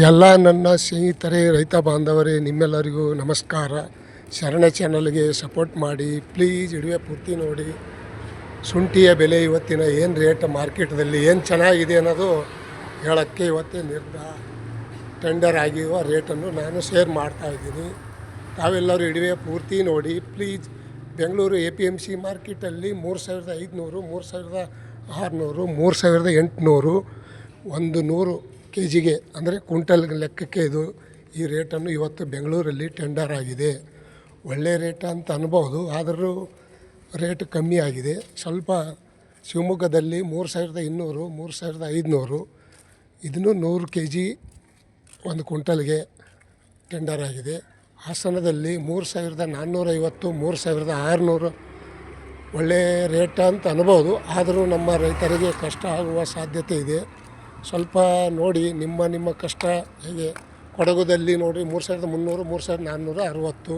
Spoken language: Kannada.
ಎಲ್ಲ ನನ್ನ ಸ್ನೇಹಿತರೇ, ರೈತ ಬಾಂಧವರೇ, ನಿಮ್ಮೆಲ್ಲರಿಗೂ ನಮಸ್ಕಾರ. ಶರಣ ಚಾನಲ್ಗೆ ಸಪೋರ್ಟ್ ಮಾಡಿ. ಪ್ಲೀಸ್ ಇಡುವೆ ಪೂರ್ತಿ ನೋಡಿ. ಶುಂಠಿಯ ಬೆಲೆ ಇವತ್ತಿನ ಏನು ರೇಟ್ ಮಾರ್ಕೆಟ್ದಲ್ಲಿ ಏನು ಚೆನ್ನಾಗಿದೆ ಅನ್ನೋದು ಹೇಳೋಕ್ಕೆ ಇವತ್ತೇ ನಿರ್ಧಾರ ಟೆಂಡರ್ ಆಗಿರುವ ರೇಟನ್ನು ನಾನು ಶೇರ್ ಮಾಡ್ತಾ ಇದ್ದೀನಿ. ತಾವೆಲ್ಲರೂ ಇಡುವೆ ಪೂರ್ತಿ ನೋಡಿ. Please Bengaluru A P M C ಮಾರ್ಕೆಟಲ್ಲಿ ಮೂರು ಸಾವಿರದ ಐದುನೂರು, ಮೂರು ಸಾವಿರದ ಆರುನೂರು, ಮೂರು ಸಾವಿರದ ಎಂಟುನೂರು, ಒಂದು ನೂರು ಕೆ ಜಿಗೆ, ಅಂದರೆ ಕ್ವಿಂಟಲ್ ಲೆಕ್ಕಕ್ಕೆ ಇದು ಈ ರೇಟನ್ನು ಇವತ್ತು ಬೆಂಗಳೂರಲ್ಲಿ ಟೆಂಡರ್ ಆಗಿದೆ. ಒಳ್ಳೆಯ ರೇಟ್ ಅಂತ ಅನ್ಬೋದು, ಆದರೂ ರೇಟ್ ಕಮ್ಮಿ ಆಗಿದೆ. ಸ್ವಲ್ಪ ಶಿವಮೊಗ್ಗದಲ್ಲಿ ಮೂರು ಸಾವಿರದ ಇನ್ನೂರು, ಮೂರು ಸಾವಿರದ ಐದುನೂರು, ಇದನ್ನು ನೂರು ಕೆ ಜಿ ಒಂದು ಕ್ವಿಂಟಲ್ಗೆ ಟೆಂಡರ್ ಆಗಿದೆ. ಹಾಸನದಲ್ಲಿ ಮೂರು ಸಾವಿರದ ನಾನ್ನೂರೈವತ್ತು, ಮೂರು ಸಾವಿರದ ಆರುನೂರು. ಒಳ್ಳೆಯ ರೇಟ್ ಅಂತ ಅನ್ಬೋದು, ಆದರೂ ನಮ್ಮ ರೈತರಿಗೆ ಕಷ್ಟ ಆಗುವ ಸಾಧ್ಯತೆ ಇದೆ. ಸ್ವಲ್ಪ ನೋಡಿ ನಿಮ್ಮ ನಿಮ್ಮ ಕಷ್ಟ ಹೇಗೆ ಕೊಡಗುದಲ್ಲಿ ನೋಡಿ ಮೂರು ಸಾವಿರದ ಮುನ್ನೂರು, ಮೂರು ಸಾವಿರದ ನಾನ್ನೂರ, ಅರವತ್ತು.